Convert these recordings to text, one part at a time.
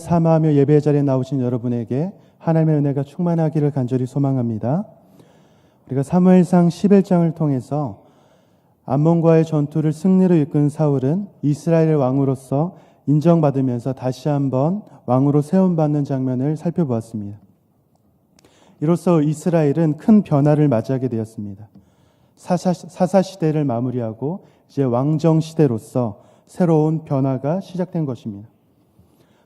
사마하며 예배 자리에 나오신 여러분에게 하나님의 은혜가 충만하기를 간절히 소망합니다. 우리가 사무엘상 11장을 통해서 암몬과의 전투를 승리로 이끈 사울은 이스라엘의 왕으로서 인정받으면서 다시 한번 왕으로 세움받는 장면을 살펴보았습니다. 이로써 이스라엘은 큰 변화를 맞이하게 되었습니다. 사사, 사사 시대를 마무리하고 이제 왕정 시대로서 새로운 변화가 시작된 것입니다.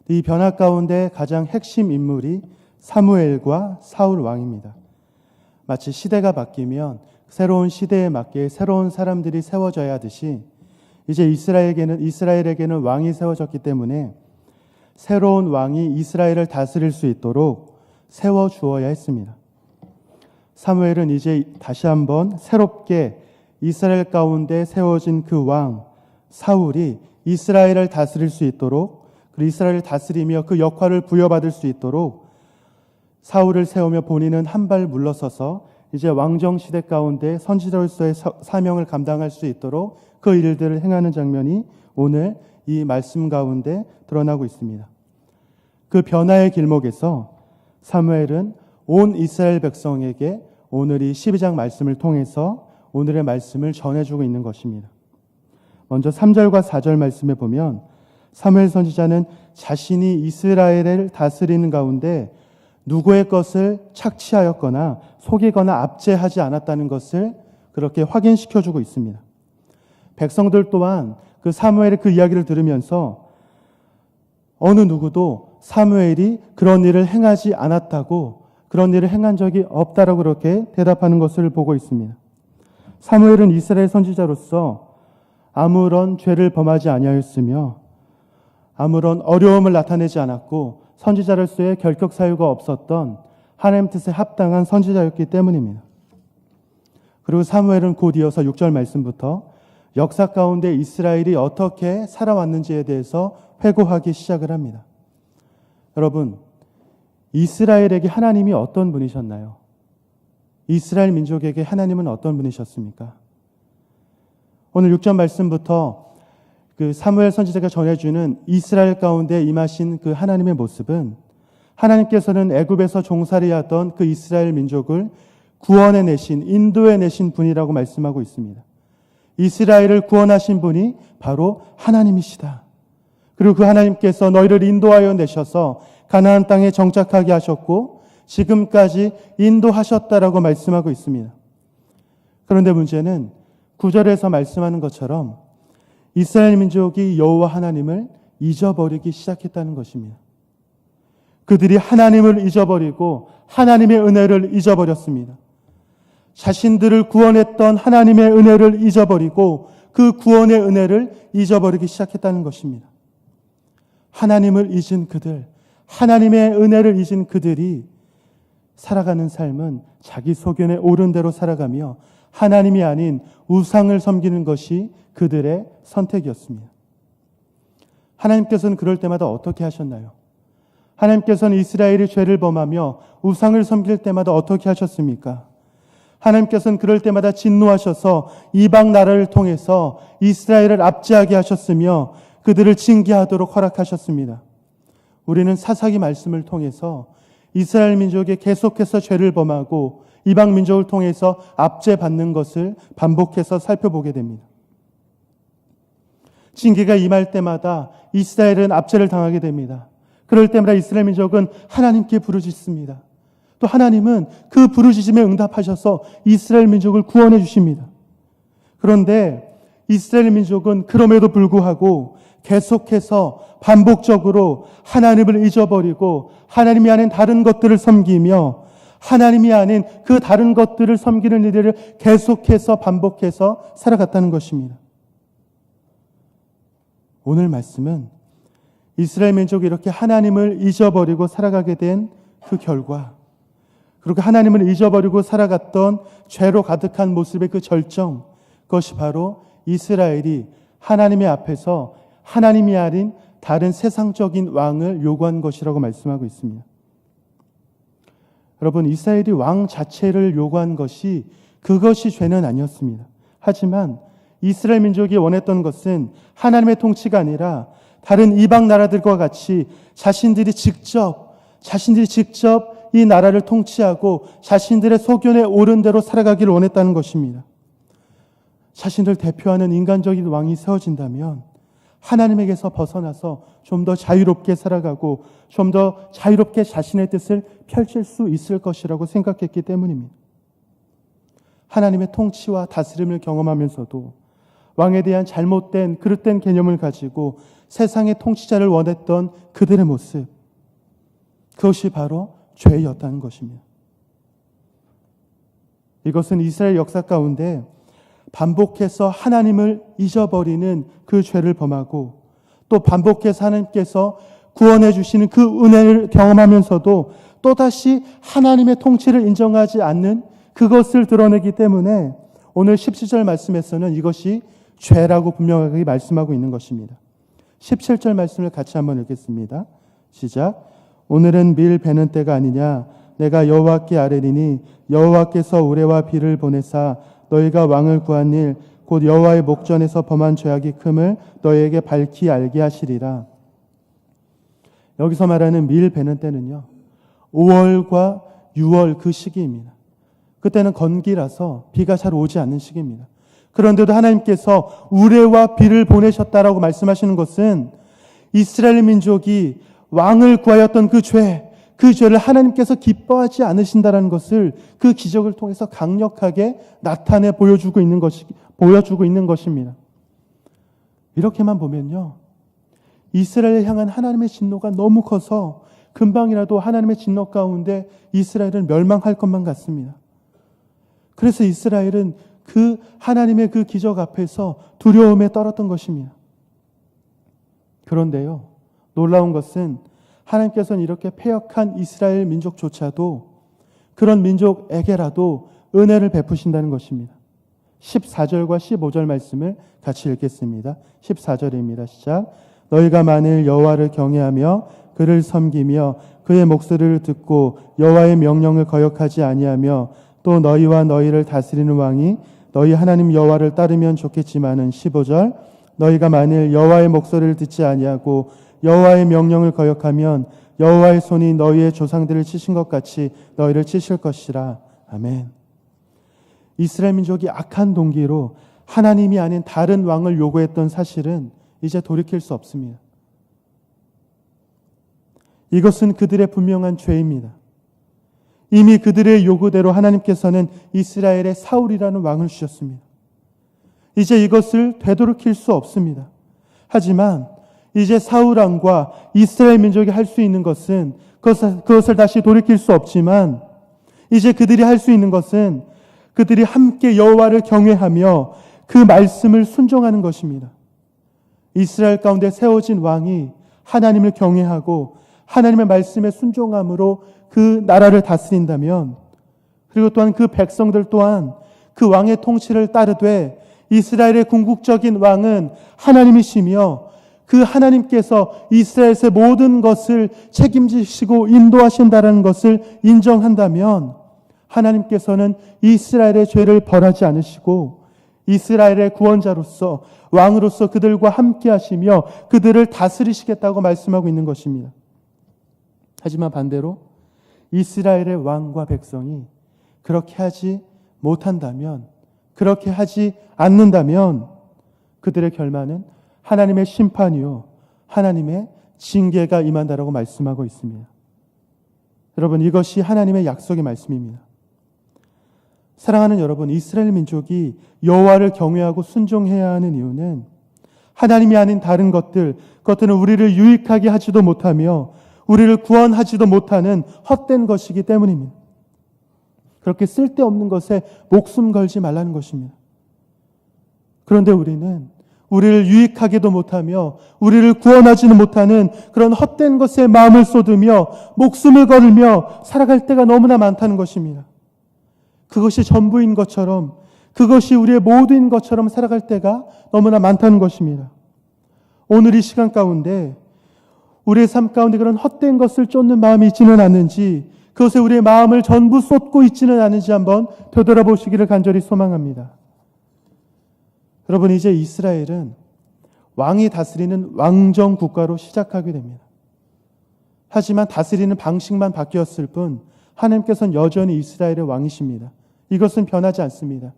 이 변화 가운데 가장 핵심 인물이 사무엘과 사울 왕입니다. 마치 시대가 바뀌면 새로운 시대에 맞게 새로운 사람들이 세워져야 하듯이 이제 이스라엘에게는 이스라엘에게는 왕이 세워졌기 때문에 새로운 왕이 이스라엘을 다스릴 수 있도록 세워 주어야 했습니다. 사무엘은 이제 다시 한번 새롭게 이스라엘 가운데 세워진 그 왕 사울이 이스라엘을 다스릴 수 있도록 그리고 이스라엘을 다스리며 그 역할을 부여받을 수 있도록 사울을 세우며 본인은 한 발 물러서서 이제 왕정 시대 가운데 선지자로서의 사명을 감당할 수 있도록 그 일들을 행하는 장면이 오늘 이 말씀 가운데 드러나고 있습니다. 그 변화의 길목에서 사무엘은 온 이스라엘 백성에게 오늘 이 12장 말씀을 통해서 오늘의 말씀을 전해주고 있는 것입니다. 먼저 3절과 4절 말씀에 보면 사무엘 선지자는 자신이 이스라엘을 다스리는 가운데 누구의 것을 착취하였거나 속이거나 압제하지 않았다는 것을 그렇게 확인시켜 주고 있습니다. 백성들 또한 그 사무엘의 그 이야기를 들으면서 어느 누구도 사무엘이 그런 일을 행하지 않았다고 그런 일을 행한 적이 없다라고 그렇게 대답하는 것을 보고 있습니다. 사무엘은 이스라엘 선지자로서 아무런 죄를 범하지 아니하였으며 아무런 어려움을 나타내지 않았고 선지자로서의 결격 사유가 없었던 하나님 뜻에 합당한 선지자였기 때문입니다. 그리고 사무엘은 곧 이어서 6절 말씀부터 역사 가운데 이스라엘이 어떻게 살아왔는지에 대해서 회고하기 시작을 합니다. 여러분, 이스라엘에게 하나님이 어떤 분이셨나요? 이스라엘 민족에게 하나님은 어떤 분이셨습니까? 오늘 6절 말씀부터 그 사무엘 선지자가 전해주는 이스라엘 가운데 임하신 그 하나님의 모습은 하나님께서는 애굽에서 종살이하던 그 이스라엘 민족을 구원해 내신 인도해 내신 분이라고 말씀하고 있습니다. 이스라엘을 구원하신 분이 바로 하나님이시다. 그리고 그 하나님께서 너희를 인도하여 내셔서 가나안 땅에 정착하게 하셨고 지금까지 인도하셨다라고 말씀하고 있습니다. 그런데 문제는 구절에서 말씀하는 것처럼 이스라엘 민족이 여호와 하나님을 잊어버리기 시작했다는 것입니다. 그들이 하나님을 잊어버리고 하나님의 은혜를 잊어버렸습니다. 자신들을 구원했던 하나님의 은혜를 잊어버리고 그 구원의 은혜를 잊어버리기 시작했다는 것입니다. 하나님을 잊은 그들, 하나님의 은혜를 잊은 그들이 살아가는 삶은 자기 소견에 옳은 대로 살아가며 하나님이 아닌 우상을 섬기는 것이 그들의 선택이었습니다. 하나님께서는 그럴 때마다 어떻게 하셨나요? 하나님께서는 이스라엘이 죄를 범하며 우상을 섬길 때마다 어떻게 하셨습니까? 하나님께서는 그럴 때마다 진노하셔서 이방 나라를 통해서 이스라엘을 압제하게 하셨으며 그들을 징계하도록 허락하셨습니다. 우리는 사사기 말씀을 통해서 이스라엘 민족이 계속해서 죄를 범하고 이방 민족을 통해서 압제받는 것을 반복해서 살펴보게 됩니다. 징계가 임할 때마다 이스라엘은 압제를 당하게 됩니다. 그럴 때마다 이스라엘 민족은 하나님께 부르짖습니다. 또 하나님은 그 부르짖음에 응답하셔서 이스라엘 민족을 구원해 주십니다. 그런데 이스라엘 민족은 그럼에도 불구하고 계속해서 반복적으로 하나님을 잊어버리고 하나님이 아닌 다른 것들을 섬기며 하나님이 아닌 그 다른 것들을 섬기는 일들을 계속해서 반복해서 살아갔다는 것입니다. 오늘 말씀은 이스라엘 민족이 이렇게 하나님을 잊어버리고 살아가게 된 그 결과, 그리고 하나님을 잊어버리고 살아갔던 죄로 가득한 모습의 그 절정, 그것이 바로 이스라엘이 하나님의 앞에서 하나님이 아닌 다른 세상적인 왕을 요구한 것이라고 말씀하고 있습니다. 여러분, 이스라엘이 왕 자체를 요구한 것이 그것이 죄는 아니었습니다. 하지만 이스라엘 민족이 원했던 것은 하나님의 통치가 아니라 다른 이방 나라들과 같이 자신들이 직접 자신들이 직접 이 나라를 통치하고 자신들의 소견에 옳은 대로 살아가기를 원했다는 것입니다. 자신들 대표하는 인간적인 왕이 세워진다면 하나님에게서 벗어나서 좀 더 자유롭게 살아가고 좀 더 자유롭게 자신의 뜻을 펼칠 수 있을 것이라고 생각했기 때문입니다. 하나님의 통치와 다스림을 경험하면서도 왕에 대한 잘못된 그릇된 개념을 가지고 세상의 통치자를 원했던 그들의 모습 그것이 바로 죄였다는 것입니다. 이것은 이스라엘 역사 가운데 반복해서 하나님을 잊어버리는 그 죄를 범하고 또 반복해서 하나님께서 구원해 주시는 그 은혜를 경험하면서도 또다시 하나님의 통치를 인정하지 않는 그것을 드러내기 때문에 오늘 17절 말씀에서는 이것이 죄라고 분명하게 말씀하고 있는 것입니다. 17절 말씀을 같이 한번 읽겠습니다. 시작. 오늘은 밀 베는 때가 아니냐 내가 여호와께 아뢰리니 여호와께서 우레와 비를 보내사 너희가 왕을 구한 일 곧 여호와의 목전에서 범한 죄악이 큼을 너희에게 밝히 알게 하시리라. 여기서 말하는 밀 베는 때는요. 5월과 6월 그 시기입니다. 그때는 건기라서 비가 잘 오지 않는 시기입니다. 그런데도 하나님께서 우레와 비를 보내셨다라고 말씀하시는 것은 이스라엘 민족이 왕을 구하였던 그 죄, 그 죄를 하나님께서 기뻐하지 않으신다라는 것을 그 기적을 통해서 강력하게 나타내 보여주고 있는 것이 보여주고 있는 것입니다. 이렇게만 보면요. 이스라엘을 향한 하나님의 진노가 너무 커서 금방이라도 하나님의 진노 가운데 이스라엘은 멸망할 것만 같습니다. 그래서 이스라엘은 그 하나님의 그 기적 앞에서 두려움에 떨었던 것입니다. 그런데요. 놀라운 것은 하나님께서는 이렇게 폐역한 이스라엘 민족조차도 그런 민족에게라도 은혜를 베푸신다는 것입니다. 14절과 15절 말씀을 같이 읽겠습니다. 14절입니다. 시작. 너희가 만일 여호와를 경외하며 그를 섬기며 그의 목소리를 듣고 여호와의 명령을 거역하지 아니하며 또 너희와 너희를 다스리는 왕이 너희 하나님 여호와를 따르면 좋겠지만은 15절 너희가 만일 여호와의 목소리를 듣지 아니하고 여호와의 명령을 거역하면 여호와의 손이 너희의 조상들을 치신 것 같이 너희를 치실 것이라. 아멘. 이스라엘 민족이 악한 동기로 하나님이 아닌 다른 왕을 요구했던 사실은 이제 돌이킬 수 없습니다. 이것은 그들의 분명한 죄입니다. 이미 그들의 요구대로 하나님께서는 이스라엘의 사울이라는 왕을 주셨습니다. 이제 이것을 되돌이킬 수 없습니다. 하지만 이제 사울 왕과 이스라엘 민족이 할 수 있는 것은 그것을 다시 돌이킬 수 없지만 이제 그들이 할 수 있는 것은 그들이 함께 여호와를 경외하며 그 말씀을 순종하는 것입니다. 이스라엘 가운데 세워진 왕이 하나님을 경외하고 하나님의 말씀에 순종함으로 그 나라를 다스린다면 그리고 또한 그 백성들 또한 그 왕의 통치를 따르되 이스라엘의 궁극적인 왕은 하나님이시며 그 하나님께서 이스라엘의 모든 것을 책임지시고 인도하신다는 것을 인정한다면 하나님께서는 이스라엘의 죄를 벌하지 않으시고 이스라엘의 구원자로서 왕으로서 그들과 함께 하시며 그들을 다스리시겠다고 말씀하고 있는 것입니다. 하지만 반대로 이스라엘의 왕과 백성이 그렇게 하지 못한다면 그렇게 하지 않는다면 그들의 결말은 하나님의 심판이요 하나님의 징계가 임한다라고 말씀하고 있습니다. 여러분 이것이 하나님의 약속의 말씀입니다. 사랑하는 여러분, 이스라엘 민족이 여호와를 경외하고 순종해야 하는 이유는 하나님이 아닌 다른 것들, 그것들은 우리를 유익하게 하지도 못하며 우리를 구원하지도 못하는 헛된 것이기 때문입니다. 그렇게 쓸데없는 것에 목숨 걸지 말라는 것입니다. 그런데 우리는 우리를 유익하게도 못하며 우리를 구원하지는 못하는 그런 헛된 것에 마음을 쏟으며 목숨을 걸으며 살아갈 때가 너무나 많다는 것입니다. 그것이 전부인 것처럼 그것이 우리의 모두인 것처럼 살아갈 때가 너무나 많다는 것입니다. 오늘 이 시간 가운데 우리의 삶 가운데 그런 헛된 것을 쫓는 마음이 있지는 않는지 그것에 우리의 마음을 전부 쏟고 있지는 않은지 한번 되돌아보시기를 간절히 소망합니다. 여러분 이제 이스라엘은 왕이 다스리는 왕정 국가로 시작하게 됩니다. 하지만 다스리는 방식만 바뀌었을 뿐 하나님께서는 여전히 이스라엘의 왕이십니다. 이것은 변하지 않습니다.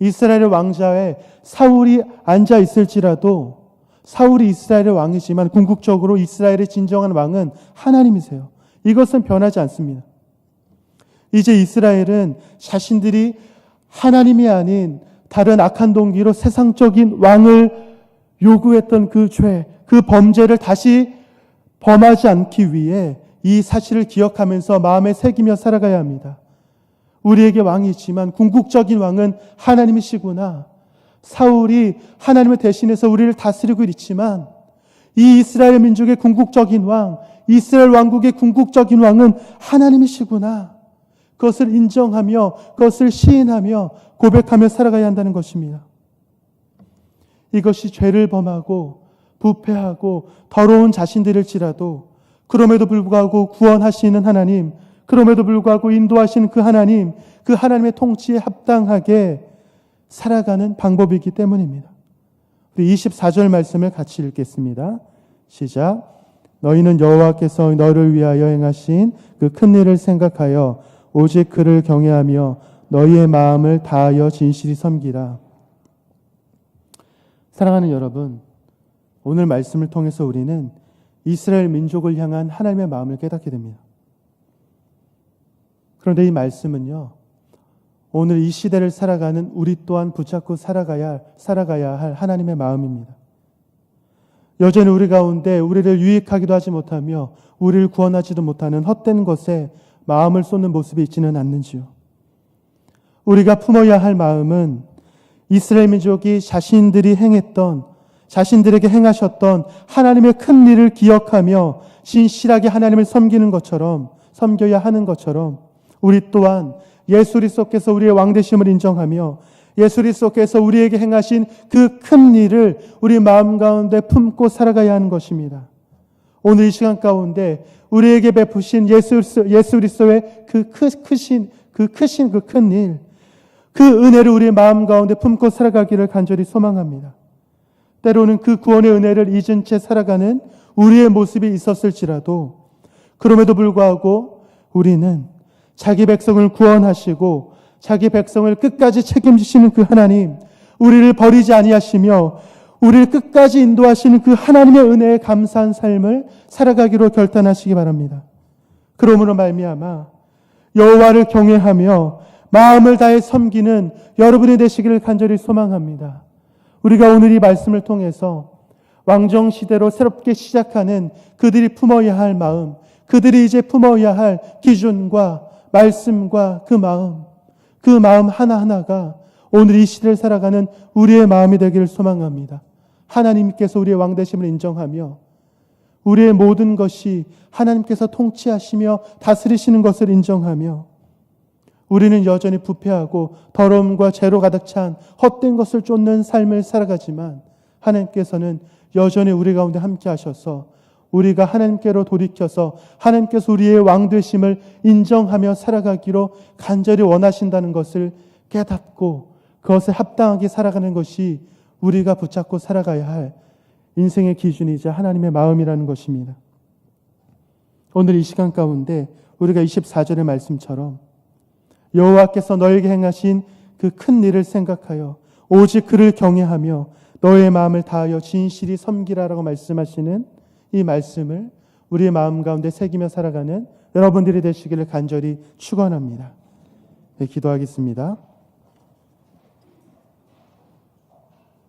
이스라엘의 왕자에 사울이 앉아 있을지라도 사울이 이스라엘의 왕이지만 궁극적으로 이스라엘의 진정한 왕은 하나님이세요. 이것은 변하지 않습니다. 이제 이스라엘은 자신들이 하나님이 아닌 다른 악한 동기로 세상적인 왕을 요구했던 그 죄, 그 범죄를 다시 범하지 않기 위해 이 사실을 기억하면서 마음에 새기며 살아가야 합니다. 우리에게 왕이 있지만 궁극적인 왕은 하나님이시구나. 사울이 하나님을 대신해서 우리를 다스리고 있지만 이 이스라엘 민족의 궁극적인 왕, 이스라엘 왕국의 궁극적인 왕은 하나님이시구나. 그것을 인정하며 그것을 시인하며 고백하며 살아가야 한다는 것입니다. 이것이 죄를 범하고 부패하고 더러운 자신들일지라도 그럼에도 불구하고 구원하시는 하나님, 그럼에도 불구하고 인도하시는 그 하나님, 그 하나님의 통치에 합당하게 살아가는 방법이기 때문입니다. 우리 24절 말씀을 같이 읽겠습니다. 시작. 너희는 여호와께서 너를 위하여 행하신 그 큰 일을 생각하여 오직 그를 경외하며 너희의 마음을 다하여 진실이 섬기라. 사랑하는 여러분, 오늘 말씀을 통해서 우리는 이스라엘 민족을 향한 하나님의 마음을 깨닫게 됩니다. 그런데 이 말씀은요, 오늘 이 시대를 살아가는 우리 또한 붙잡고 살아가야, 살아가야 할 하나님의 마음입니다. 여전히 우리 가운데 우리를 유익하기도 하지 못하며 우리를 구원하지도 못하는 헛된 것에 마음을 쏟는 모습이 있지는 않는지요. 우리가 품어야 할 마음은 이스라엘 민족이 자신들이 행했던 자신들에게 행하셨던 하나님의 큰 일을 기억하며 신실하게 하나님을 섬기는 것처럼 섬겨야 하는 것처럼 우리 또한 예수 그리스도께서 우리의 왕 되심을 인정하며 예수 그리스도께서 우리에게 행하신 그 큰 일을 우리 마음 가운데 품고 살아가야 하는 것입니다. 오늘 이 시간 가운데 우리에게 베푸신 예수, 예수 그리스도의 그 크신 그 크신 그 큰 일, 그 은혜를 우리 마음 가운데 품고 살아가기를 간절히 소망합니다. 때로는 그 구원의 은혜를 잊은 채 살아가는 우리의 모습이 있었을지라도 그럼에도 불구하고 우리는 자기 백성을 구원하시고 자기 백성을 끝까지 책임지시는 그 하나님, 우리를 버리지 아니하시며 우리를 끝까지 인도하시는 그 하나님의 은혜에 감사한 삶을 살아가기로 결단하시기 바랍니다. 그러므로 말미암아 여호와를 경외하며 마음을 다해 섬기는 여러분이 되시기를 간절히 소망합니다. 우리가 오늘 이 말씀을 통해서 왕정 시대로 새롭게 시작하는 그들이 품어야 할 마음, 그들이 이제 품어야 할 기준과 말씀과 그 마음, 그 마음 하나하나가 오늘 이 시대를 살아가는 우리의 마음이 되기를 소망합니다. 하나님께서 우리의 왕되심을 인정하며 우리의 모든 것이 하나님께서 통치하시며 다스리시는 것을 인정하며 우리는 여전히 부패하고 더러움과 죄로 가득 찬 헛된 것을 쫓는 삶을 살아가지만 하나님께서는 여전히 우리 가운데 함께 하셔서 우리가 하나님께로 돌이켜서 하나님께서 우리의 왕 되심을 인정하며 살아가기로 간절히 원하신다는 것을 깨닫고 그것에 합당하게 살아가는 것이 우리가 붙잡고 살아가야 할 인생의 기준이자 하나님의 마음이라는 것입니다. 오늘 이 시간 가운데 우리가 24절의 말씀처럼 여호와께서 너에게 행하신 그 큰 일을 생각하여 오직 그를 경외하며 너의 마음을 다하여 진실이 섬기라라고 말씀하시는 이 말씀을 우리의 마음 가운데 새기며 살아가는 여러분들이 되시기를 간절히 축원합니다. 네, 기도하겠습니다.